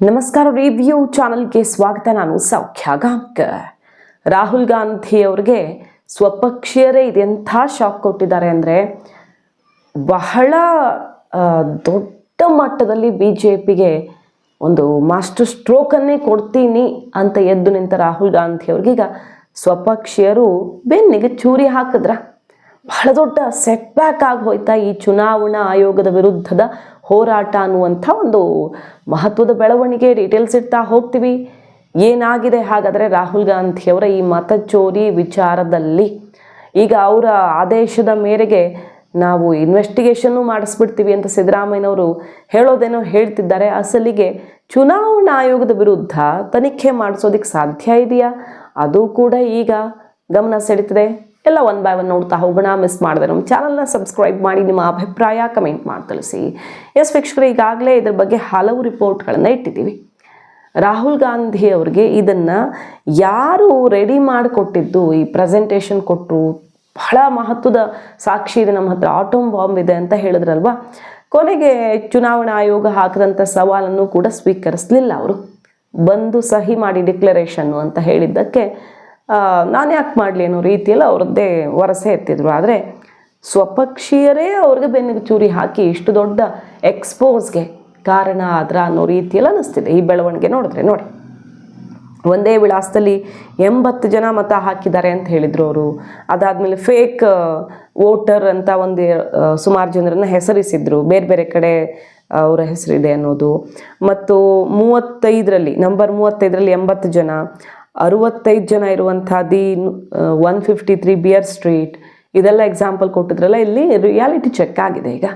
ನಮಸ್ಕಾರ ರಿವ್ಯೂ ಚಾನಲ್ಗೆ ಸ್ವಾಗತ. ನಾನು ಸೌಖ್ಯ ಗಾಂಕರ್ ರಾಹುಲ್ ಗಾಂಧಿ ಅವ್ರಿಗೆ ಸ್ವಪಕ್ಷೀಯರೇ ಇದೆಂಥ ಶಾಕ್ ಕೊಟ್ಟಿದ್ದಾರೆ ಅಂದರೆ ಬಹಳ ದೊಡ್ಡ ಮಟ್ಟದಲ್ಲಿ ಬಿ ಜೆ ಪಿಗೆ ಒಂದು ಮಾಸ್ಟರ್ ಸ್ಟ್ರೋಕನ್ನೇ ಕೊಡ್ತೀನಿ ಅಂತ ಎದ್ದು ನಿಂತ ರಾಹುಲ್ ಗಾಂಧಿ ಅವ್ರಿಗೀಗ ಸ್ವಪಕ್ಷೀಯರು ಬೆನ್ನಿಗೆ ಚೂರಿ ಹಾಕಿದ್ರ? ಬಹಳ ದೊಡ್ಡ ಸೆಟ್ ಬ್ಯಾಕ್ ಆಗಿ ಹೋಯ್ತಾ ಈ ಚುನಾವಣಾ ಆಯೋಗದ ವಿರುದ್ಧದ ಹೋರಾಟ ಅನ್ನುವಂಥ ಒಂದು ಮಹತ್ವದ ಬೆಳವಣಿಗೆ ಡೀಟೇಲ್ಸ್ ಇಡ್ತಾ ಹೋಗ್ತೀವಿ. ಏನಾಗಿದೆ? ಹಾಗಾದರೆ ರಾಹುಲ್ ಗಾಂಧಿಯವರ ಈ ಮತಚೋರಿ ವಿಚಾರದಲ್ಲಿ ಈಗ ಅವರ ಆದೇಶದ ಮೇರೆಗೆ ನಾವು ಇನ್ವೆಸ್ಟಿಗೇಷನ್ನು ಮಾಡಿಸ್ಬಿಡ್ತೀವಿ ಅಂತ ಸಿದ್ದರಾಮಯ್ಯನವರು ಹೇಳೋದೇನೋ ಹೇಳ್ತಿದ್ದಾರೆ. ಅಸಲಿಗೆ ಚುನಾವಣಾ ಆಯೋಗದ ವಿರುದ್ಧ ತನಿಖೆ ಮಾಡಿಸೋದಕ್ಕೆ ಸಾಧ್ಯ ಇದೆಯಾ? ಅದು ಕೂಡ ಈಗ ಗಮನ ಸೆಳೀತಿದೆ. ಎಲ್ಲ ಒನ್ ಬೈ ಒನ್ ನೋಡ್ತಾ ಹೋಗೋಣ ಮಿಸ್ ಮಾಡಿದೆ ನಮ್ಮ ಚಾನಲ್ನ ಸಬ್ಸ್ಕ್ರೈಬ್ ಮಾಡಿ, ನಿಮ್ಮ ಅಭಿಪ್ರಾಯ ಕಮೆಂಟ್ ಮಾಡಿ ತಿಳಿಸಿ ಎಸ್ ವೀಕ್ಷಕರು, ಈಗಾಗಲೇ ಇದ್ರ ಬಗ್ಗೆ ಹಲವು ರಿಪೋರ್ಟ್ಗಳನ್ನು ಇಟ್ಟಿದ್ದೀವಿ. ರಾಹುಲ್ ಗಾಂಧಿ ಅವ್ರಿಗೆ ಇದನ್ನು ಯಾರು ರೆಡಿ ಮಾಡಿಕೊಟ್ಟಿದ್ದು, ಈ ಪ್ರೆಸೆಂಟೇಷನ್ ಕೊಟ್ಟರು ಬಹಳ ಮಹತ್ವದ ಸಾಕ್ಷಿ ಇದೆ, ನಮ್ಮ ಹತ್ರ ಆಟೋಮ್ ಬಾಂಬ್ ಇದೆ ಅಂತ ಹೇಳಿದ್ರಲ್ವಾ? ಕೊನೆಗೆ ಚುನಾವಣಾ ಆಯೋಗ ಹಾಕಿದಂಥ ಸವಾಲನ್ನು ಕೂಡ ಸ್ವೀಕರಿಸಲಿಲ್ಲ ಅವರು. ಬಂದು ಸಹಿ ಮಾಡಿ ಡಿಕ್ಲರೇಷನ್ನು ಅಂತ ಹೇಳಿದ್ದಕ್ಕೆ ನಾನು ಯಾಕೆ ಮಾಡಲಿ ಅನ್ನೋ ರೀತಿಯಲ್ಲಿ ಅವ್ರದ್ದೇ ವರಸೆ ಎತ್ತಿದ್ರು. ಆದರೆ ಸ್ವಪಕ್ಷೀಯರೇ ಅವ್ರಿಗೆ ಬೆನ್ನಿಗೆ ಚೂರಿ ಹಾಕಿ ಇಷ್ಟು ದೊಡ್ಡ ಎಕ್ಸ್ಪೋಸ್ಗೆ ಕಾರಣ ಆದ್ರ ಅನ್ನೋ ರೀತಿಯಲ್ಲಿ ಅನ್ನಿಸ್ತಿದೆ. ಈ ಬೆಳವಣಿಗೆ ನೋಡಿದ್ರೆ, ನೋಡಿ. ಒಂದೇ ವಿಳಾಸದಲ್ಲಿ ಎಂಬತ್ತು ಜನ ಮತ ಹಾಕಿದ್ದಾರೆ ಅಂತ ಹೇಳಿದರು ಅವರು. ಅದಾದಮೇಲೆ ಫೇಕ್ ವೋಟರ್ ಅಂತ ಒಂದು ಸುಮಾರು ಜನರನ್ನು ಹೆಸರಿಸಿದ್ರು. ಬೇರೆ ಬೇರೆ ಕಡೆ ಅವರ ಹೆಸರಿದೆ ಅನ್ನೋದು. ಮತ್ತು ಮೂವತ್ತೈದರಲ್ಲಿ, ನಂಬರ್ ಮೂವತ್ತೈದರಲ್ಲಿ ಎಂಬತ್ತು ಜನ. ಅರುವತ್ತೈದು ಜನ ಇರುವಂಥ the one fifty three beer street ಇದೆಲ್ಲ ಎಕ್ಸಾಂಪಲ್ ಕೊಟ್ಟಿದ್ರಲ್ಲ, ಇಲ್ಲಿ ರಿಯಾಲಿಟಿ ಚೆಕ್ ಆಗಿದೆ ಈಗ.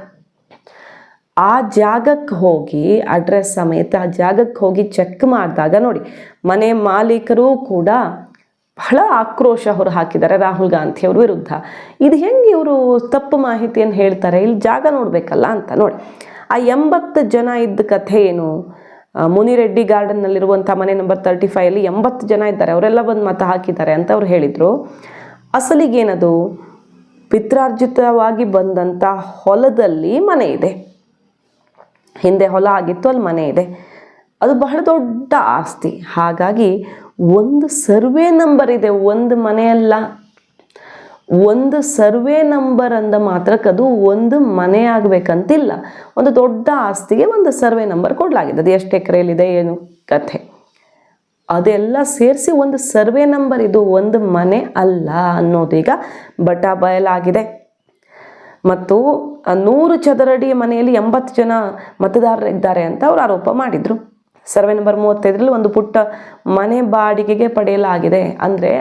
ಆ ಜಾಗಕ್ಕೆ ಹೋಗಿ ಅಡ್ರೆಸ್ ಸಮೇತ ಆ ಜಾಗಕ್ಕೆ ಹೋಗಿ ಚೆಕ್ ಮಾಡಿದಾಗ ನೋಡಿ, ಮನೆ ಮಾಲೀಕರು ಕೂಡ ಬಹಳ ಆಕ್ರೋಶ ಹೊರ ಹಾಕಿದ್ದಾರೆ, ರಾಹುಲ್ ಗಾಂಧಿ ಅವ್ರ ವಿರುದ್ಧ. ಇದು ಹೆಂಗೆ ಇವರು ತಪ್ಪು ಮಾಹಿತಿಯನ್ನು ಹೇಳ್ತಾರೆ? ಇಲ್ಲಿ ಜಾಗ ನೋಡಬೇಕಲ್ಲ ಅಂತ ನೋಡಿ. ಆ ಎಂಬತ್ತು ಜನ ಇದ್ದ ಕಥೆ ಏನು? ಮುನಿರೆಡ್ಡಿ ಗಾರ್ಡನ್ನಲ್ಲಿರುವಂಥ ಮನೆ ನಂಬರ್ ತರ್ಟಿ ಫೈವಲ್ಲಿ ಎಂಬತ್ತು ಜನ ಇದ್ದಾರೆ. ಅವರೆಲ್ಲ ಬಂದು ಮತ ಹಾಕಿದ್ದಾರೆ ಅಂತ ಅವ್ರು ಹೇಳಿದರು. ಅಸಲಿಗೇನದು? ಪಿತ್ರಾರ್ಜಿತವಾಗಿ ಬಂದಂಥ ಹೊಲದಲ್ಲಿ ಮನೆ ಇದೆ. ಹಿಂದೆ ಹೊಲ ಆಗಿತ್ತು, ಅಲ್ಲಿ ಮನೆ ಇದೆ. ಅದು ಬಹಳ ದೊಡ್ಡ ಆಸ್ತಿ. ಹಾಗಾಗಿ ಒಂದು ಸರ್ವೆ ನಂಬರ್ ಇದೆ. ಒಂದು ಮನೆಯಲ್ಲ ಒಂದು ಸರ್ವೆ ನಂಬರ್ ಅಂದ ಮಾತ್ರಕ್ಕೆ ಅದು ಒಂದು ಮನೆ ಆಗಬೇಕಂತಿಲ್ಲ. ಒಂದು ದೊಡ್ಡ ಆಸ್ತಿಗೆ ಒಂದು ಸರ್ವೆ ನಂಬರ್ ಕೊಡಲಾಗಿದೆ. ಅದು ಎಷ್ಟು ಎಕರೆಯಲ್ಲಿದೆ ಏನು ಕಥೆ. ಅದೆಲ್ಲ ಸೇರಿಸಿ ಒಂದು ಸರ್ವೆ ನಂಬರ್ ಇದು ಒಂದು ಮನೆ ಅಲ್ಲ ಅನ್ನೋದೀಗ ಬಟಾ ಬಯಲಾಗಿದೆ. ಮತ್ತು ನೂರು ಚದರಡಿ ಮನೆಯಲ್ಲಿ ಎಂಬತ್ತು ಜನ ಮತದಾರರಿದ್ದಾರೆ ಅಂತ ಅವರು ಆರೋಪ ಮಾಡಿದರು. ಸರ್ವೆ ನಂಬರ್ ಮೂವತ್ತೈದರಲ್ಲಿ ಒಂದು ಪುಟ್ಟ ಮನೆ ಬಾಡಿಗೆಗೆ ಪಡೆಯಲಾಗಿದೆ. ಅಂದರೆ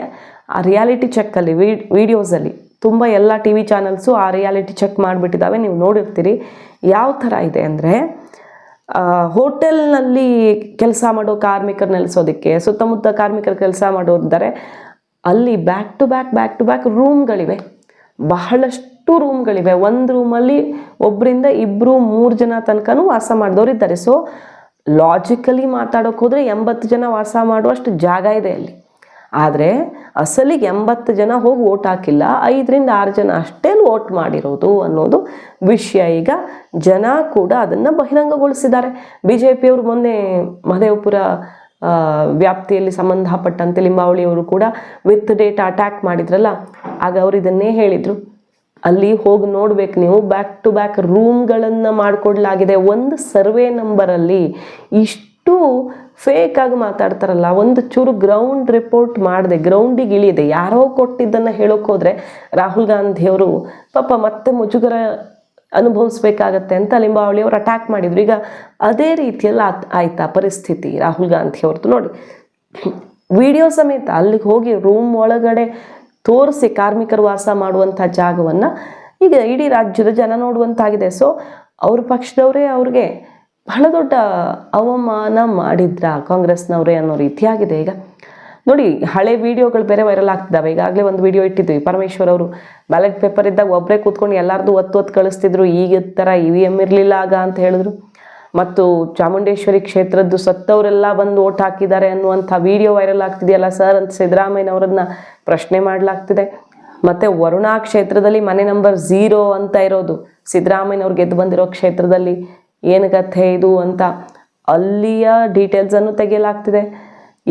ಆ ರಿಯಾಲಿಟಿ ಚೆಕ್ಕಲ್ಲಿ ವಿಡಿಯೋಸಲ್ಲಿ ತುಂಬ ಎಲ್ಲ ಟಿ ವಿ ಚಾನಲ್ಸು ಆ ರಿಯಾಲಿಟಿ ಚೆಕ್ ಮಾಡಿಬಿಟ್ಟಿದ್ದಾವೆ ನೀವು ನೋಡಿರ್ತೀರಿ ಯಾವ ಥರ ಇದೆ ಅಂದರೆ ಹೋಟೆಲ್ನಲ್ಲಿ ಕೆಲಸ ಮಾಡೋ ಕಾರ್ಮಿಕರು ನೆಲೆಸೋದಕ್ಕೆ, ಸುತ್ತಮುತ್ತ ಕಾರ್ಮಿಕರು ಕೆಲಸ ಮಾಡೋರಿದ್ದಾರೆ ಅಲ್ಲಿ back to back back to back ರೂಮ್ಗಳಿವೆ ಬಹಳಷ್ಟು ರೂಮ್ಗಳಿವೆ ಒಂದು ರೂಮಲ್ಲಿ ಒಬ್ಬರಿಂದ ಇಬ್ಬರು ಮೂರು ಜನ ತನಕನೂ ವಾಸ ಮಾಡಿದವರು ಇದ್ದಾರೆ. ಸೊ ಲಾಜಿಕಲಿ ಮಾತಾಡೋಕೆ ಹೋದರೆ ಎಂಬತ್ತು ಜನ ವಾಸ ಮಾಡುವಷ್ಟು ಜಾಗ ಇದೆ ಅಲ್ಲಿ. ಆದರೆ ಅಸಲಿಗೆ ಎಂಬತ್ತು ಜನ ಹೋಗಿ ಓಟ್ ಹಾಕಿಲ್ಲ, ಐದರಿಂದ ಆರು ಜನ ಅಷ್ಟೇ ವೋಟ್ ಮಾಡಿರೋದು ಅನ್ನೋದು ವಿಷಯ. ಈಗ ಜನ ಕೂಡ ಅದನ್ನು ಬಹಿರಂಗಗೊಳಿಸಿದ್ದಾರೆ. ಬಿ ಜೆ ಪಿಯವರು ಮೊನ್ನೆ ಮಹದೇವಪುರ ವ್ಯಾಪ್ತಿಯಲ್ಲಿ ಸಂಬಂಧಪಟ್ಟಂತೆ ಲಿಂಬಾವಳಿಯವರು ಕೂಡ ವಿತ್ ಡೇಟ್ ಅಟ್ಯಾಕ್ ಮಾಡಿದ್ರಲ್ಲ, ಆಗ ಅವರು ಇದನ್ನೇ ಹೇಳಿದರು. ಅಲ್ಲಿ ಹೋಗಿ ನೋಡ್ಬೇಕು ನೀವು ಬ್ಯಾಕ್ ಟು ಬ್ಯಾಕ್ ರೂಮ್ಗಳನ್ನು ಮಾಡಿಕೊಡ್ಲಾಗಿದೆ. ಒಂದು ಸರ್ವೆ ನಂಬರಲ್ಲಿ ಇಷ್ಟು ಫೇಕ್ ಆಗಿ ಮಾತಾಡ್ತಾರಲ್ಲ, ಒಂದು ಚೂರು ಗ್ರೌಂಡ್ ರಿಪೋರ್ಟ್ ಮಾಡಿದೆ ಗ್ರೌಂಡಿಗೆ ಇಳಿದೆ. ಯಾರೋ ಕೊಟ್ಟಿದ್ದನ್ನು ಹೇಳೋಕ್ಕೋದ್ರೆ ರಾಹುಲ್ ಗಾಂಧಿಯವರು ಪಾಪ ಮತ್ತೆ ಮುಜುಗರ ಅನುಭವಿಸ್ಬೇಕಾಗತ್ತೆ ಅಂತ ಲಿಂಬಾವಳಿ ಅವರು ಅಟ್ಯಾಕ್ ಮಾಡಿದ್ರು. ಈಗ ಅದೇ ರೀತಿಯಲ್ಲಿ ಆಯ್ತಾ ಪರಿಸ್ಥಿತಿ ರಾಹುಲ್ ಗಾಂಧಿ ಅವ್ರದ್ದು ನೋಡಿ. ವಿಡಿಯೋ ಸಮೇತ ಅಲ್ಲಿಗೆ ಹೋಗಿ ರೂಮ್ ಒಳಗಡೆ ತೋರಿಸಿ ಕಾರ್ಮಿಕರು ವಾಸ ಮಾಡುವಂಥ ಜಾಗವನ್ನು ಈಗ ಇಡೀ ರಾಜ್ಯದ ಜನ ನೋಡುವಂತಾಗಿದೆ. ಸೊ ಅವ್ರ ಪಕ್ಷದವರೇ ಅವ್ರಿಗೆ ಬಹಳ ದೊಡ್ಡ ಅವಮಾನ ಮಾಡಿದ್ರ ಕಾಂಗ್ರೆಸ್ನವರೇ ಅನ್ನೋ ರೀತಿಯಾಗಿದೆ ಈಗ. ನೋಡಿ, ಹಳೆ ವಿಡಿಯೋಗಳು ಬೇರೆ ವೈರಲ್ ಆಗ್ತಿದ್ದಾವೆ. ಈಗಾಗಲೇ ಒಂದು ವಿಡಿಯೋ ಇಟ್ಟಿದ್ವಿ. ಪರಮೇಶ್ವರ್ ಅವರು ಬ್ಯಾಲೆಟ್ ಪೇಪರ್ ಇದ್ದಾಗ ಒಬ್ಬರೇ ಕೂತ್ಕೊಂಡು ಎಲ್ಲರದು ಒತ್ತು ಒತ್ತು ಕಳಿಸ್ತಿದ್ರು. ಈಗ ಥರ ಇ ವಿ ಎಂ ಇರಲಿಲ್ಲ ಆಗ ಅಂತ ಹೇಳಿದ್ರು. ಮತ್ತು ಚಾಮುಂಡೇಶ್ವರಿ ಕ್ಷೇತ್ರದ್ದು ಸತ್ತವರೆಲ್ಲ ಬಂದು ಓಟ್ ಹಾಕಿದ್ದಾರೆ ಅನ್ನುವಂಥ ವಿಡಿಯೋ ವೈರಲ್ ಆಗ್ತಿದೆಯಲ್ಲ ಸರ್ ಅಂತ ಸಿದ್ದರಾಮಯ್ಯನವರನ್ನ ಪ್ರಶ್ನೆ ಮಾಡಲಾಗ್ತಿದೆ. ಮತ್ತು ವರುಣಾ ಕ್ಷೇತ್ರದಲ್ಲಿ ಮನೆ ನಂಬರ್ ಝೀರೋ ಅಂತ ಇರೋದು ಸಿದ್ದರಾಮಯ್ಯನವ್ರು ಗೆದ್ದು ಬಂದಿರೋ ಕ್ಷೇತ್ರದಲ್ಲಿ ಏನು ಕಥೆ ಇದು ಅಂತ ಅಲ್ಲಿಯ ಡೀಟೇಲ್ಸನ್ನು ತೆಗೆಯಲಾಗ್ತಿದೆ.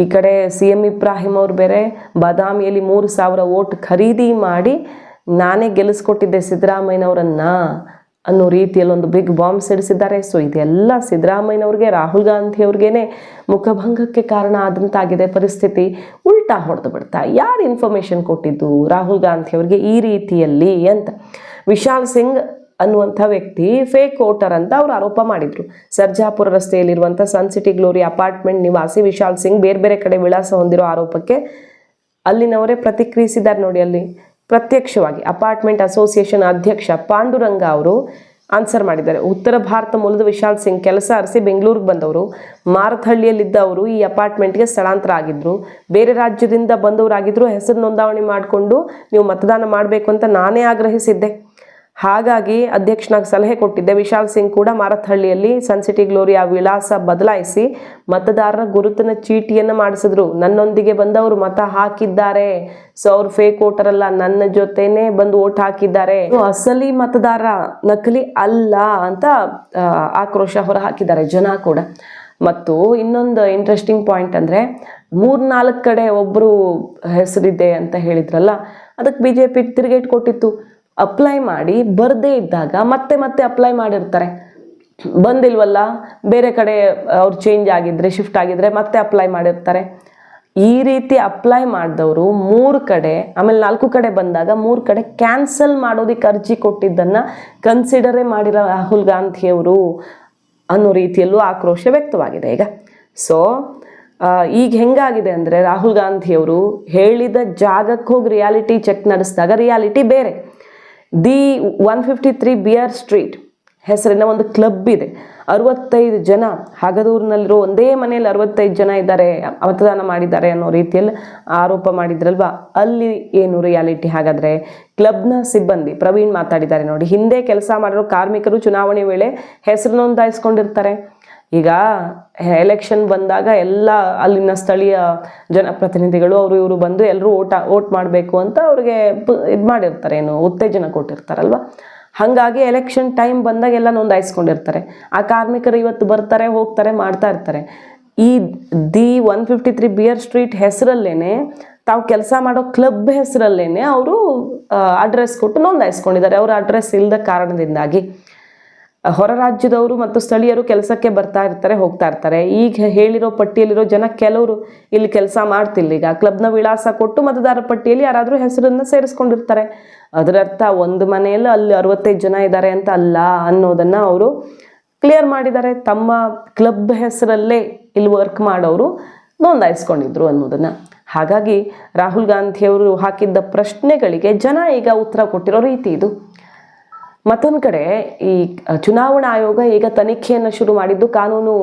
ಈ ಕಡೆ ಸಿ ಎಂ ಇಬ್ರಾಹಿಂ ಅವರು ಬೇರೆ ಬಾದಾಮಿಯಲ್ಲಿ ಮೂರು ಸಾವಿರ ಓಟ್ ಖರೀದಿ ಮಾಡಿ ನಾನೇ ಗೆಲ್ಲಿಸ್ಕೊಟ್ಟಿದ್ದೆ ಸಿದ್ದರಾಮಯ್ಯನವರನ್ನ ಅನ್ನೋ ರೀತಿಯಲ್ಲಿ ಒಂದು ಬಿಗ್ ಬಾಂಬ್ ಸಿಡಿಸಿದ್ದಾರೆ. ಸೊ ಇದೆಲ್ಲ ಸಿದ್ದರಾಮಯ್ಯನವ್ರಿಗೆ, ರಾಹುಲ್ ಗಾಂಧಿ ಅವ್ರಿಗೇನೆ ಮುಖಭಂಗಕ್ಕೆ ಕಾರಣ ಆದಂತಾಗಿದೆ ಪರಿಸ್ಥಿತಿ. ಉಲ್ಟಾ ಹೊಡೆದು ಬಿಡ್ತಾ, ಯಾರು ಇನ್ಫಾರ್ಮೇಷನ್ ಕೊಟ್ಟಿದ್ದು ರಾಹುಲ್ ಗಾಂಧಿ ಅವ್ರಿಗೆ ಈ ರೀತಿಯಲ್ಲಿ ಅಂತ. ವಿಶಾಲ್ ಸಿಂಗ್ ಅನ್ನುವಂಥ ವ್ಯಕ್ತಿ ಫೇಕ್ ವೋಟರ್ ಅಂತ ಅವರು ಆರೋಪ ಮಾಡಿದರು. ಸರ್ಜಾಪುರ ರಸ್ತೆಯಲ್ಲಿರುವಂಥ ಸನ್ ಸಿಟಿ ಗ್ಲೋರಿ ಅಪಾರ್ಟ್ಮೆಂಟ್ ನಿವಾಸಿ ವಿಶಾಲ್ ಸಿಂಗ್ ಬೇರೆ ಬೇರೆ ಕಡೆ ವಿಳಾಸ ಹೊಂದಿರೋ ಆರೋಪಕ್ಕೆ ಅಲ್ಲಿನವರೇ ಪ್ರತಿಕ್ರಿಯಿಸಿದ್ದಾರೆ ನೋಡಿ ಅಲ್ಲಿ. ಪ್ರತ್ಯಕ್ಷವಾಗಿ ಅಪಾರ್ಟ್ಮೆಂಟ್ ಅಸೋಸಿಯೇಷನ್ ಅಧ್ಯಕ್ಷ ಪಾಂಡುರಂಗ ಅವರು ಆನ್ಸರ್ ಮಾಡಿದ್ದಾರೆ. ಉತ್ತರ ಭಾರತ ಮೂಲದ ವಿಶಾಲ್ ಸಿಂಗ್ ಕೆಲಸ ಅರಸಿ ಬೆಂಗಳೂರಿಗೆ ಬಂದವರು. ಮಾರತಹಳ್ಳಿಯಲ್ಲಿದ್ದ ಅವರು ಈ ಅಪಾರ್ಟ್ಮೆಂಟ್ಗೆ ಸ್ಥಳಾಂತರ ಆಗಿದ್ದರು ಬೇರೆ ರಾಜ್ಯದಿಂದ ಬಂದವರಾಗಿದ್ದರು ಹೆಸರು ನೋಂದಾವಣಿ ಮಾಡಿಕೊಂಡು ನೀವು ಮತದಾನ ಮಾಡಬೇಕು ಅಂತ ನಾನೇ ಆಗ್ರಹಿಸಿದ್ದೆ. ಹಾಗಾಗಿ ಅಧ್ಯಕ್ಷನಾಗಿ ಸಲಹೆ ಕೊಟ್ಟಿದ್ದೆ ವಿಶಾಲ್ ಸಿಂಗ್ ಕೂಡ ಮಾರತ್ಹಳ್ಳಿಯಲ್ಲಿ ಸನ್ ಸಿಟಿ ಆ ವಿಳಾಸ ಬದಲಾಯಿಸಿ ಮತದಾರರ ಗುರುತಿನ ಚೀಟಿಯನ್ನು ಮಾಡಿಸಿದ್ರು. ನನ್ನೊಂದಿಗೆ ಬಂದವರು ಮತ ಹಾಕಿದ್ದಾರೆ. ಸೊ ಅವ್ರು ಫೇಕ್ ವೋಟರ್ ನನ್ನ ಜೊತೆನೆ ಬಂದು ಓಟ್ ಹಾಕಿದ್ದಾರೆ. ಅಸಲಿ ಮತದಾರ ನಕಲಿ ಅಲ್ಲ ಅಂತ ಆಕ್ರೋಶ ಹೊರ ಹಾಕಿದ್ದಾರೆ ಜನ ಕೂಡ. ಮತ್ತು ಇನ್ನೊಂದು ಇಂಟ್ರೆಸ್ಟಿಂಗ್ ಪಾಯಿಂಟ್ ಅಂದರೆ ಮೂರ್ನಾಲ್ಕು ಕಡೆ ಒಬ್ಬರು ಹೆಸರಿದೆ ಅಂತ ಹೇಳಿದ್ರಲ್ಲ, ಅದಕ್ಕೆ ಬಿ ಜೆ ಪಿ ತಿರುಗೇಟ್ ಕೊಟ್ಟಿತ್ತು. ಅಪ್ಲೈ ಮಾಡಿ ಬರದೇ ಇದ್ದಾಗ ಮತ್ತೆ ಮತ್ತೆ ಅಪ್ಲೈ ಮಾಡಿರ್ತಾರೆ. ಬಂದಿಲ್ವಲ್ಲ? ಬೇರೆ ಕಡೆ ಅವ್ರು ಚೇಂಜ್ ಆಗಿದ್ರೆ ಶಿಫ್ಟ್ ಆಗಿದ್ರೆ ಮತ್ತೆ ಅಪ್ಲೈ ಮಾಡಿರ್ತಾರೆ. ಈ ರೀತಿ ಅಪ್ಲೈ ಮಾಡಿದವರು ಮೂರು ಕಡೆ, ಆಮೇಲೆ ನಾಲ್ಕು ಕಡೆ ಬಂದಾಗ ಮೂರು ಕಡೆ ಕ್ಯಾನ್ಸಲ್ ಮಾಡೋದಕ್ಕೆ ಅರ್ಜಿ ಕೊಟ್ಟಿದ್ದನ್ನು ಕನ್ಸಿಡರೇ ಮಾಡಿರೋ ರಾಹುಲ್ ಗಾಂಧಿಯವರು ಅನ್ನೋ ರೀತಿಯಲ್ಲೂ ಆಕ್ರೋಶ ವ್ಯಕ್ತವಾಗಿದೆ ಈಗ. ಸೊ ಈಗ ಹೆಂಗಾಗಿದೆ ಅಂದರೆ ರಾಹುಲ್ ಗಾಂಧಿಯವರು ಹೇಳಿದ ಜಾಗಕ್ಕೆ ಹೋಗಿ ರಿಯಾಲಿಟಿ ಚೆಕ್ ನಡೆಸಿದಾಗ ರಿಯಾಲಿಟಿ ಬೇರೆ. The one fifty three B R street ಹೆಸರಿನ ಒಂದು ಕ್ಲಬ್ ಇದೆ. ಅರವತ್ತೈದು ಜನ ಹಾಗದೂರಿನಲ್ಲಿರೋ ಒಂದೇ ಮನೆಯಲ್ಲಿ ಅರವತ್ತೈದು ಜನ ಇದ್ದಾರೆ. ಮತದಾನ ಮಾಡಿದ್ದಾರೆ ಅನ್ನೋ ರೀತಿಯಲ್ಲಿ ಆರೋಪ ಮಾಡಿದ್ರಲ್ವಾ? ಅಲ್ಲಿ ಏನು ರಿಯಾಲಿಟಿ ಹಾಗಾದರೆ? ಕ್ಲಬ್ನ ಸಿಬ್ಬಂದಿ ಪ್ರವೀಣ್ ಮಾತಾಡಿದ್ದಾರೆ ನೋಡಿ. ಹಿಂದೆ ಕೆಲಸ ಮಾಡಿರೋ ಕಾರ್ಮಿಕರು ಚುನಾವಣೆ ವೇಳೆ ಹೆಸರು ನೋಂದಾಯಿಸ್ಕೊಂಡಿರ್ತಾರೆ. ಈಗ ಎಲೆಕ್ಷನ್ ಬಂದಾಗ ಎಲ್ಲ ಅಲ್ಲಿನ ಸ್ಥಳೀಯ ಜನಪ್ರತಿನಿಧಿಗಳು, ಅವರು ಇವರು ಬಂದು ಎಲ್ಲರೂ ಓಟ, ಓಟ್ ಮಾಡಬೇಕು ಅಂತ ಅವ್ರಿಗೆ ಇದು ಮಾಡಿರ್ತಾರೆ, ಏನು ಉತ್ತೇಜನ ಕೊಟ್ಟಿರ್ತಾರಲ್ವ? ಹಾಗಾಗಿ ಎಲೆಕ್ಷನ್ ಟೈಮ್ ಬಂದಾಗ ಎಲ್ಲ ನೋಂದಾಯಿಸ್ಕೊಂಡಿರ್ತಾರೆ. ಆ ಕಾರ್ಮಿಕರು ಇವತ್ತು ಬರ್ತಾರೆ, ಹೋಗ್ತಾರೆ, ಮಾಡ್ತಾ ಇರ್ತಾರೆ. ಈ the one fifty three beer street ಹೆಸರಲ್ಲೇನೆ, ತಾವು ಕೆಲಸ ಮಾಡೋ ಕ್ಲಬ್ ಹೆಸರಲ್ಲೇನೆ ಅವರು ಅಡ್ರೆಸ್ ಕೊಟ್ಟು ನೋಂದಾಯಿಸ್ಕೊಂಡಿದ್ದಾರೆ. ಅವರ ಅಡ್ರೆಸ್ ಇಲ್ಲದ ಕಾರಣದಿಂದಾಗಿ. ಹೊರ ರಾಜ್ಯದವರು ಮತ್ತು ಸ್ಥಳೀಯರು ಕೆಲಸಕ್ಕೆ ಬರ್ತಾ ಇರ್ತಾರೆ, ಹೋಗ್ತಾ ಇರ್ತಾರೆ. ಈಗ ಹೇಳಿರೋ ಪಟ್ಟಿಯಲ್ಲಿರೋ ಜನ ಕೆಲವರು ಇಲ್ಲಿ ಕೆಲಸ ಮಾಡ್ತಿಲ್ಲ. ಈಗ ಕ್ಲಬ್ನ ವಿಳಾಸ ಕೊಟ್ಟು ಮತದಾರರ ಪಟ್ಟಿಯಲ್ಲಿ ಯಾರಾದರೂ ಹೆಸರನ್ನ ಸೇರಿಸ್ಕೊಂಡಿರ್ತಾರೆ. ಅದರರ್ಥ ಒಂದು ಮನೆಯಲ್ಲಿ ಅಲ್ಲಿ ಅರವತ್ತೈದು ಜನ ಇದ್ದಾರೆ ಅಂತ ಅಲ್ಲ ಅನ್ನೋದನ್ನ ಅವರು ಕ್ಲಿಯರ್ ಮಾಡಿದ್ದಾರೆ. ತಮ್ಮ ಕ್ಲಬ್ ಹೆಸರಲ್ಲೇ ಇಲ್ಲಿ ವರ್ಕ್ ಮಾಡೋರು ನೋಂದಾಯಿಸ್ಕೊಂಡಿದ್ರು ಅನ್ನೋದನ್ನ. ಹಾಗಾಗಿ ರಾಹುಲ್ ಗಾಂಧಿಯವರು ಹಾಕಿದ್ದ ಪ್ರಶ್ನೆಗಳಿಗೆ ಜನ ಈಗ ಉತ್ತರ ಕೊಟ್ಟಿರೋ ರೀತಿ ಇದು. ಮತ್ತೊಂದು ಕಡೆ ಈ ಚುನಾವಣಾ ಆಯೋಗ ಈಗ ತನಿಖೆಯನ್ನು ಶುರು ಮಾಡಿದ್ದು ಕಾನೂನು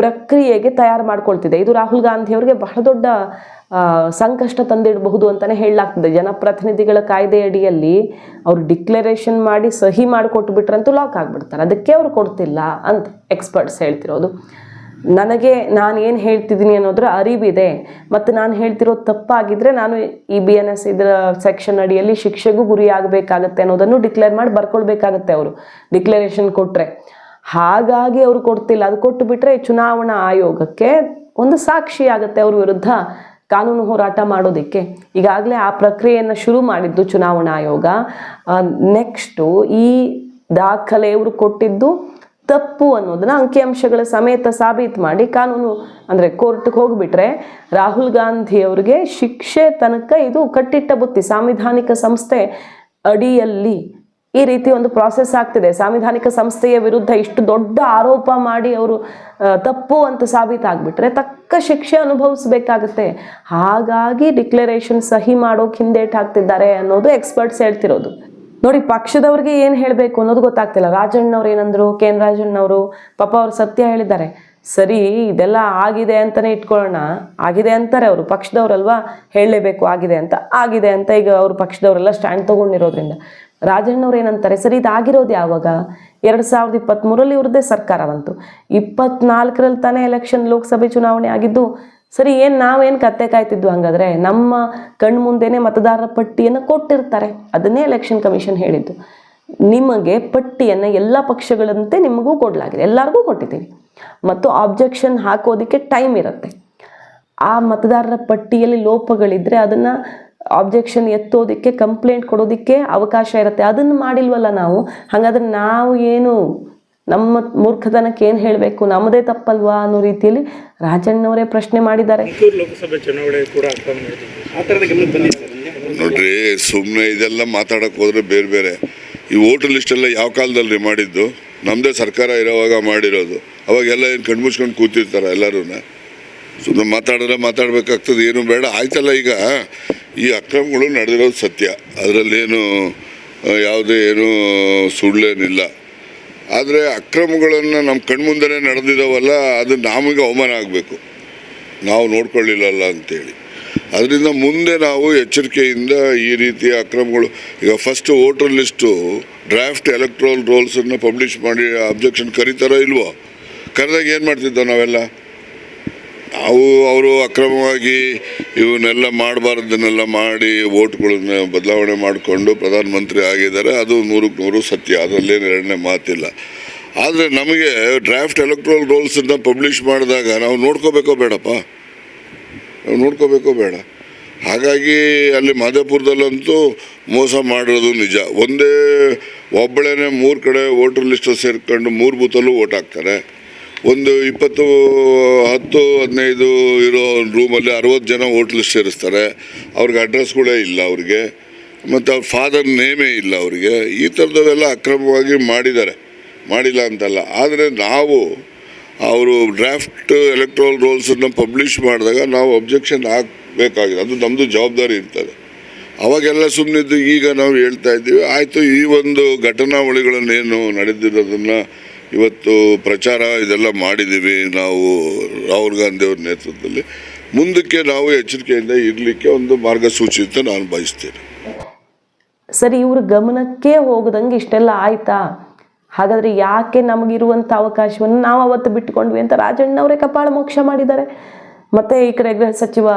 ಪ್ರಕ್ರಿಯೆಗೆ ತಯಾರು ಮಾಡ್ಕೊಳ್ತಿದೆ. ಇದು ರಾಹುಲ್ ಗಾಂಧಿ ಅವರಿಗೆ ಬಹಳ ದೊಡ್ಡ ಸಂಕಷ್ಟ ತಂದಿಡಬಹುದು ಅಂತಾನೆ ಹೇಳಲಾಗ್ತದೆ. ಜನಪ್ರತಿನಿಧಿಗಳ ಕಾಯ್ದೆ ಅಡಿಯಲ್ಲಿ ಅವರು ಡಿಕ್ಲರೇಷನ್ ಮಾಡಿ ಸಹಿ ಮಾಡಿಕೊಟ್ಟು ಬಿಟ್ರಂತೂ ಲಾಕ್ ಆಗಿಬಿಡ್ತಾರೆ. ಅದಕ್ಕೆ ಅವ್ರು ಕೊಡ್ತಿಲ್ಲ ಅಂತ ಎಕ್ಸ್ಪರ್ಟ್ಸ್ ಹೇಳ್ತಿರೋದು. ನನಗೆ ನಾನು ಏನು ಹೇಳ್ತಿದ್ದೀನಿ ಅನ್ನೋದ್ರ ಅರಿವಿದೆ. ಮತ್ತು ನಾನು ಹೇಳ್ತಿರೋದು ತಪ್ಪಾಗಿದ್ದರೆ ನಾನು ಈ ಬಿ ಎನ್ ಎಸ್ ಇದರ ಸೆಕ್ಷನ್ ಅಡಿಯಲ್ಲಿ ಶಿಕ್ಷೆಗೂ ಗುರಿ ಆಗಬೇಕಾಗತ್ತೆ ಅನ್ನೋದನ್ನು ಡಿಕ್ಲೇರ್ ಮಾಡಿ ಬರ್ಕೊಳ್ಬೇಕಾಗತ್ತೆ ಅವರು. ಡಿಕ್ಲರೇಷನ್ ಕೊಟ್ಟರೆ ಹಾಗಾಗಿ ಅವರು ಕೊಡ್ತಿಲ್ಲ. ಅದು ಕೊಟ್ಟು ಬಿಟ್ಟರೆ ಚುನಾವಣಾ ಆಯೋಗಕ್ಕೆ ಒಂದು ಸಾಕ್ಷಿ ಆಗುತ್ತೆ ಅವ್ರ ವಿರುದ್ಧ ಕಾನೂನು ಹೋರಾಟ ಮಾಡೋದಕ್ಕೆ. ಈಗಾಗಲೇ ಆ ಪ್ರಕ್ರಿಯೆಯನ್ನು ಶುರು ಮಾಡಿದ್ದು ಚುನಾವಣಾ ಆಯೋಗ. ನೆಕ್ಸ್ಟು ಈ ದಾಖಲೆ ಇವರು ಕೊಟ್ಟಿದ್ದು ತಪ್ಪು ಅನ್ನೋದನ್ನ ಅಂಕಿಅಂಶಗಳ ಸಮೇತ ಸಾಬೀತು ಮಾಡಿ ಕಾನೂನು ಅಂದರೆ ಕೋರ್ಟ್ಗೆ ಹೋಗ್ಬಿಟ್ರೆ ರಾಹುಲ್ ಗಾಂಧಿ ಅವರಿಗೆ ಶಿಕ್ಷೆ ತನಕ ಇದು ಕಟ್ಟಿಟ್ಟ ಬುತ್ತಿ. ಸಾಂವಿಧಾನಿಕ ಸಂಸ್ಥೆ ಅಡಿಯಲ್ಲಿ ಈ ರೀತಿ ಒಂದು ಪ್ರಾಸೆಸ್ ಆಗ್ತಿದೆ. ಸಾಂವಿಧಾನಿಕ ಸಂಸ್ಥೆಯ ವಿರುದ್ಧ ಇಷ್ಟು ದೊಡ್ಡ ಆರೋಪ ಮಾಡಿ ಅವರು ತಪ್ಪು ಅಂತ ಸಾಬೀತಾಗ್ಬಿಟ್ರೆ ತಕ್ಕ ಶಿಕ್ಷೆ ಅನುಭವಿಸ್ಬೇಕಾಗತ್ತೆ. ಹಾಗಾಗಿ ಡಿಕ್ಲರೇಷನ್ ಸಹಿ ಮಾಡೋಕೆ ಹಿಂದೇಟ್ ಹಾಕ್ತಿದ್ದಾರೆ ಅನ್ನೋದು ಎಕ್ಸ್ಪರ್ಟ್ಸ್ ಹೇಳ್ತಿರೋದು. ನೋಡಿ, ಪಕ್ಷದವ್ರಿಗೆ ಏನು ಹೇಳಬೇಕು ಅನ್ನೋದು ಗೊತ್ತಾಗ್ತಿಲ್ಲ. ರಾಜಣ್ಣವ್ರು ಏನಂದ್ರು ಕೆ ಎನ್ ರಾಜಣ್ಣವರು, ಪಾಪ ಅವ್ರು ಸತ್ಯ ಹೇಳಿದ್ದಾರೆ. ಸರಿ, ಇದೆಲ್ಲ ಆಗಿದೆ ಅಂತಲೇ ಇಟ್ಕೊಳ್ಳೋಣ. ಆಗಿದೆ ಅಂತಾರೆ ಅವರು, ಪಕ್ಷದವ್ರಲ್ವಾ? ಹೇಳಲೇಬೇಕು, ಆಗಿದೆ ಅಂತ. ಆಗಿದೆ ಅಂತ ಈಗ ಅವರು ಪಕ್ಷದವರೆಲ್ಲ ಸ್ಟ್ಯಾಂಡ್ ತೊಗೊಂಡಿರೋದ್ರಿಂದ. ರಾಜಣ್ಣವ್ರು ಏನಂತಾರೆ, ಸರಿ, ಇದಾಗಿರೋದು ಯಾವಾಗ? ಎರಡು ಸಾವಿರದ ಇಪ್ಪತ್ತ್ಮೂರಲ್ಲಿ ಇವ್ರದ್ದೇ ಸರ್ಕಾರ ಬಂತು. ಇಪ್ಪತ್ನಾಲ್ಕರಲ್ಲಿ ತಾನೇ ಎಲೆಕ್ಷನ್ ಲೋಕಸಭೆ ಚುನಾವಣೆ ಆಗಿದ್ದು ಸರಿ, ಏನು ನಾವೇನು ಕತ್ತೆ ಕಾಯ್ತಿದ್ವು ಹಂಗಾದ್ರೆ ನಮ್ಮ ಕಣ್ಮುಂದೆನೇ ಮತದಾರರ ಪಟ್ಟಿಯನ್ನು ಕೊಟ್ಟಿರ್ತಾರೆ. ಅದನ್ನೇ ಎಲೆಕ್ಷನ್ ಕಮಿಷನ್ ಹೇಳಿದ್ದು. ನಿಮಗೆ ಪಟ್ಟಿಯನ್ನು ಎಲ್ಲ ಪಕ್ಷಗಳಂತೆ ನಿಮಗೂ ಕೊಡಲಾಗಿದೆ. ಎಲ್ಲರಿಗೂ ಕೊಟ್ಟಿದ್ದೀವಿ. ಮತ್ತು ಆಬ್ಜೆಕ್ಷನ್ ಹಾಕೋದಕ್ಕೆ ಟೈಮ್ ಇರುತ್ತೆ. ಆ ಮತದಾರರ ಪಟ್ಟಿಯಲ್ಲಿ ಲೋಪಗಳಿದ್ದರೆ ಅದನ್ನು ಆಬ್ಜೆಕ್ಷನ್ ಎತ್ತೋದಕ್ಕೆ ಕಂಪ್ಲೇಂಟ್ ಕೊಡೋದಕ್ಕೆ ಅವಕಾಶ ಇರುತ್ತೆ. ಅದನ್ನು ಮಾಡಿಲ್ವಲ್ಲ ನಾವು, ಹಾಗಾದ್ರೆ ನಾವು ಏನು ನಮ್ಮ ಮೂರ್ಖತನಕ್ಕೆ ಏನು ಹೇಳಬೇಕು? ನಮ್ಮದೇ ತಪ್ಪಲ್ವಾ ಅನ್ನೋ ರೀತಿಯಲ್ಲಿ ರಾಜಣ್ಣವರೇ ಪ್ರಶ್ನೆ ಮಾಡಿದ್ದಾರೆ. ನೋಡ್ರಿ ಸುಮ್ಮನೆ ಇದೆಲ್ಲ ಮಾತಾಡಕ್ಕೆ ಹೋದ್ರೆ ಬೇರೆ ಬೇರೆ. ಈ ವೋಟರ್ ಲಿಸ್ಟ್ ಎಲ್ಲ ಯಾವ ಕಾಲದಲ್ಲಿ ಮಾಡಿದ್ದು? ನಮ್ಮದೇ ಸರ್ಕಾರ ಇರೋವಾಗ ಮಾಡಿರೋದು. ಅವಾಗೆಲ್ಲ ಏನು ಕಣ್ಮುಚ್ಕೊಂಡು ಕೂತಿರ್ತಾರೆ ಎಲ್ಲರೂ ಸುಮ್ಮನೆ ಮಾತಾಡಿದ್ರೆ ಮಾತಾಡ್ಬೇಕಾಗ್ತದೆ. ಏನು ಬೇಡ. ಆಯ್ತಲ್ಲ ಈಗ. ಈ ಅಕ್ರಮಗಳು ನಡೆದಿರೋದು ಸತ್ಯ. ಅದರಲ್ಲೇನು ಯಾವುದೇ ಏನು ಸುಳ್ಳೇನಿಲ್ಲ. ಆದರೆ ಅಕ್ರಮಗಳನ್ನು ನಮ್ಮ ಕಣ್ಮುಂದೆ ನಡೆದಿದ್ದಾವಲ್ಲ ಅದು ನಮಗೆ ಅವಮಾನ ಆಗಬೇಕು. ನಾವು ನೋಡ್ಕೊಳ್ಳಿಲ್ಲಲ್ಲ ಅಂತೇಳಿ. ಅದರಿಂದ ಮುಂದೆ ನಾವು ಎಚ್ಚರಿಕೆಯಿಂದ ಈ ರೀತಿಯ ಅಕ್ರಮಗಳು, ಈಗ first voter list draft electoral ರೋಲ್ಸನ್ನು publish ಮಾಡಿ ಅಬ್ಜೆಕ್ಷನ್ ಕರೀತಾರೋ ಇಲ್ವೋ? ಕರೆದಾಗ ಏನು ಮಾಡ್ತಿದ್ದೋ ನಾವೆಲ್ಲ? ನಾವು ಅವರು ಅಕ್ರಮವಾಗಿ ಇವನ್ನೆಲ್ಲ ಮಾಡಬಾರ್ದನ್ನೆಲ್ಲ ಮಾಡಿ ಓಟ್ಗಳನ್ನ ಬದಲಾವಣೆ ಮಾಡಿಕೊಂಡು ಪ್ರಧಾನಮಂತ್ರಿ ಆಗಿದ್ದಾರೆ, ಅದು ನೂರಕ್ಕೆ ನೂರು ಸತ್ಯ, ಅದರಲ್ಲೇನು ಎರಡನೇ ಮಾತಿಲ್ಲ. ಆದರೆ ನಮಗೆ ಡ್ರಾಫ್ಟ್ ಎಲೆಕ್ಟ್ರಲ್ ರೋಲ್ಸನ್ನು ಪಬ್ಲಿಷ್ ಮಾಡಿದಾಗ ನಾವು ನೋಡ್ಕೋಬೇಕೋ ಬೇಡಪ್ಪ? ನಾವು ನೋಡ್ಕೋಬೇಕೋ ಬೇಡ. ಹಾಗಾಗಿ ಅಲ್ಲಿ ಮಾದೇಪುರದಲ್ಲಂತೂ ಮೋಸ ಮಾಡಿರೋದು ನಿಜ. ಒಂದೇ ಒಬ್ಬಳೇನೆ ಮೂರು ಕಡೆ ವೋಟರ್ ಲಿಸ್ಟಲ್ಲಿ ಸೇರ್ಕೊಂಡು ಮೂರು ಬೂತಲ್ಲೂ ಓಟ್ ಹಾಕ್ತಾರೆ. ಒಂದು ಇಪ್ಪತ್ತು, ಹತ್ತು, ಹದಿನೈದು ಇರೋ ರೂಮಲ್ಲಿ ಅರವತ್ತು ಜನ ಹೋಟ್ಲು ಸೇರಿಸ್ತಾರೆ. ಅವ್ರಿಗೆ ಅಡ್ರೆಸ್ಗಳೇ ಇಲ್ಲ ಅವ್ರಿಗೆ. ಮತ್ತು ಅವ್ರ ಫಾದರ್ ನೇಮೇ ಇಲ್ಲ ಅವರಿಗೆ. ಈ ಥರದವೆಲ್ಲ ಅಕ್ರಮವಾಗಿ ಮಾಡಿದ್ದಾರೆ. ಮಾಡಿಲ್ಲ ಅಂತಲ್ಲ. ಆದರೆ ನಾವು ಅವರು ಡ್ರಾಫ್ಟ್ ಎಲೆಕ್ಟ್ರಲ್ ರೋಲ್ಸನ್ನು ಪಬ್ಲಿಷ್ ಮಾಡಿದಾಗ ನಾವು ಅಬ್ಜೆಕ್ಷನ್ ಹಾಕಬೇಕಾಗಿದೆ ಅದು ನಮ್ಮದು ಜವಾಬ್ದಾರಿ ಇರ್ತದೆ. ಅವಾಗೆಲ್ಲ ಸುಮ್ಮನಿದ್ದು ಈಗ ನಾವು ಹೇಳ್ತಾ ಇದ್ದೀವಿ. ಆಯಿತು ಈ ಒಂದು ಘಟನಾವಳಿಗಳನ್ನೇನು ನಡೆದಿರೋದನ್ನು ಇವತ್ತು ಪ್ರಚಾರ ಇದೆಲ್ಲ ಮಾಡಿದ್ದೀವಿ ನಾವು ರಾಹುಲ್ ಗಾಂಧಿ ಅವ್ರ ನೇತೃತ್ವದಲ್ಲಿ. ಮುಂದಕ್ಕೆ ನಾವು ಎಚ್ಚರಿಕೆಯಿಂದ ಇರಲಿಕ್ಕೆ ಒಂದು ಮಾರ್ಗಸೂಚಿ ಅಂತ ನಾನು ಬಯಸ್ತೇನೆ. ಸರಿ, ಇವ್ರ ಗಮನಕ್ಕೆ ಹೋಗದಂಗೆ ಇಷ್ಟೆಲ್ಲ ಆಯ್ತಾ? ಹಾಗಾದ್ರೆ ಯಾಕೆ ನಮಗಿರುವಂಥ ಅವಕಾಶವನ್ನು ನಾವು ಅವತ್ತು ಬಿಟ್ಟುಕೊಂಡ್ವಿ ಅಂತ ರಾಜಣ್ಣವರೇ ಕಪಾಳ ಮೋಕ್ಷ ಮಾಡಿದ್ದಾರೆ. ಮತ್ತೆ ಈ ಕಡೆ ಗೃಹ ಸಚಿವ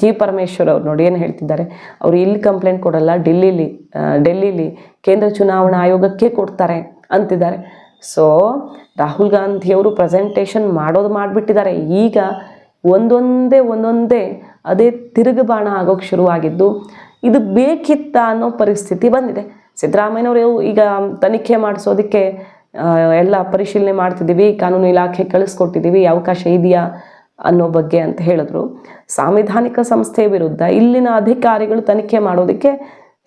ಜಿ ಪರಮೇಶ್ವರ್ ಅವ್ರು ನೋಡಿ ಏನು ಹೇಳ್ತಿದ್ದಾರೆ. ಅವರು ಇಲ್ಲಿ ಕಂಪ್ಲೇಂಟ್ ಕೊಡಲ್ಲ, ಡೆಲ್ಲಿಲಿ ಡೆಲ್ಲಿಲಿ ಕೇಂದ್ರ ಚುನಾವಣಾ ಆಯೋಗಕ್ಕೆ ಕೊಡ್ತಾರೆ ಅಂತಿದ್ದಾರೆ. ಸೊ ರಾಹುಲ್ ಗಾಂಧಿಯವರು ಪ್ರೆಸೆಂಟೇಷನ್ ಮಾಡೋದು ಮಾಡಿಬಿಟ್ಟಿದ್ದಾರೆ. ಈಗ ಒಂದೊಂದೇ ಒಂದೊಂದೇ ಅದೇ ತಿರುಗುಬಾಣ ಆಗೋಕ್ಕೆ ಶುರುವಾಗಿದ್ದು ಇದು ಬೇಕಿತ್ತ ಅನ್ನೋ ಪರಿಸ್ಥಿತಿ ಬಂದಿದೆ. ಸಿದ್ದರಾಮಯ್ಯನವರು ಈಗ ತನಿಖೆ ಮಾಡಿಸೋದಕ್ಕೆ ಎಲ್ಲ ಪರಿಶೀಲನೆ ಮಾಡ್ತಿದ್ದೀವಿ, ಕಾನೂನು ಇಲಾಖೆ ಕಳಿಸ್ಕೊಟ್ಟಿದ್ದೀವಿ ಅವಕಾಶ ಇದೆಯಾ ಅನ್ನೋ ಬಗ್ಗೆ ಅಂತ ಹೇಳಿದ್ರು. ಸಾಂವಿಧಾನಿಕ ಸಂಸ್ಥೆ ವಿರುದ್ಧ ಇಲ್ಲಿನ ಅಧಿಕಾರಿಗಳು ತನಿಖೆ ಮಾಡೋದಕ್ಕೆ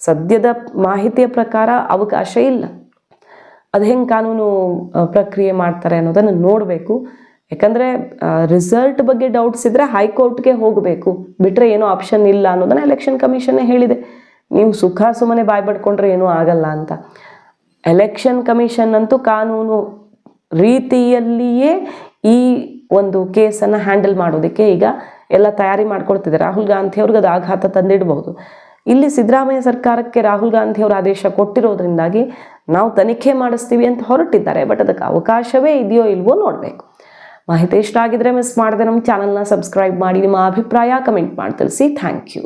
ಸದ್ಯದ ಮಾಹಿತಿಯ ಪ್ರಕಾರ ಅವಕಾಶ ಇಲ್ಲ. ಅದು ಹೆಂಗೆ ಕಾನೂನು ಪ್ರಕ್ರಿಯೆ ಮಾಡ್ತಾರೆ ಅನ್ನೋದನ್ನು ನೋಡಬೇಕು. ಯಾಕಂದರೆ ರಿಸಲ್ಟ್ ಬಗ್ಗೆ ಡೌಟ್ಸ್ ಇದ್ದರೆ ಹೈಕೋರ್ಟ್ಗೆ ಹೋಗಬೇಕು. ಬಿಟ್ಟರೆ ಏನೋ ಆಪ್ಷನ್ ಇಲ್ಲ ಅನ್ನೋದನ್ನು ಎಲೆಕ್ಷನ್ ಕಮಿಷನ್ನೇ ಹೇಳಿದೆ. ನೀವು ಸುಖ ಸುಮ್ಮನೆ ಬಾಯ್ ಪಡ್ಕೊಂಡ್ರೆ ಏನೂ ಆಗಲ್ಲ ಅಂತ. ಎಲೆಕ್ಷನ್ ಕಮಿಷನ್ ಅಂತೂ ಕಾನೂನು ರೀತಿಯಲ್ಲಿಯೇ ಈ ಒಂದು ಕೇಸನ್ನು ಹ್ಯಾಂಡಲ್ ಮಾಡೋದಕ್ಕೆ ಈಗ ಎಲ್ಲ ತಯಾರಿ ಮಾಡ್ಕೊಳ್ತಿದೆ ರಾಹುಲ್ ಗಾಂಧಿ ಅವ್ರಿಗೆ ಅದು ಆಘಾತ ತಂದಿಡಬಹುದು ಇಲ್ಲಿ ಸಿದ್ದರಾಮಯ್ಯ ಸರ್ಕಾರಕ್ಕೆ ರಾಹುಲ್ ಗಾಂಧಿ ಅವರು ಆದೇಶ ಕೊಟ್ಟಿರೋದ್ರಿಂದಾಗಿ ನಾವು ತನಿಖೆ ಮಾಡಿಸ್ತೀವಿ ಅಂತ ಹೊರಟಿದ್ದಾರೆ. ಬಟ್ ಅದಕ್ಕೆ ಅವಕಾಶವೇ ಇದೆಯೋ ಇಲ್ವೋ ನೋಡಬೇಕು. ಮಾಹಿತಿ ಇಷ್ಟ ಆಗಿದ್ರೆ ಮಿಸ್ ಮಾಡದೆ ನಮ್ಮ ಚಾನಲ್ನ ಸಬ್ಸ್ಕ್ರೈಬ್ ಮಾಡಿ, ನಿಮ್ಮ ಅಭಿಪ್ರಾಯ ಕಮೆಂಟ್ ಮಾಡಿ ತಿಳಿಸಿ. Thank you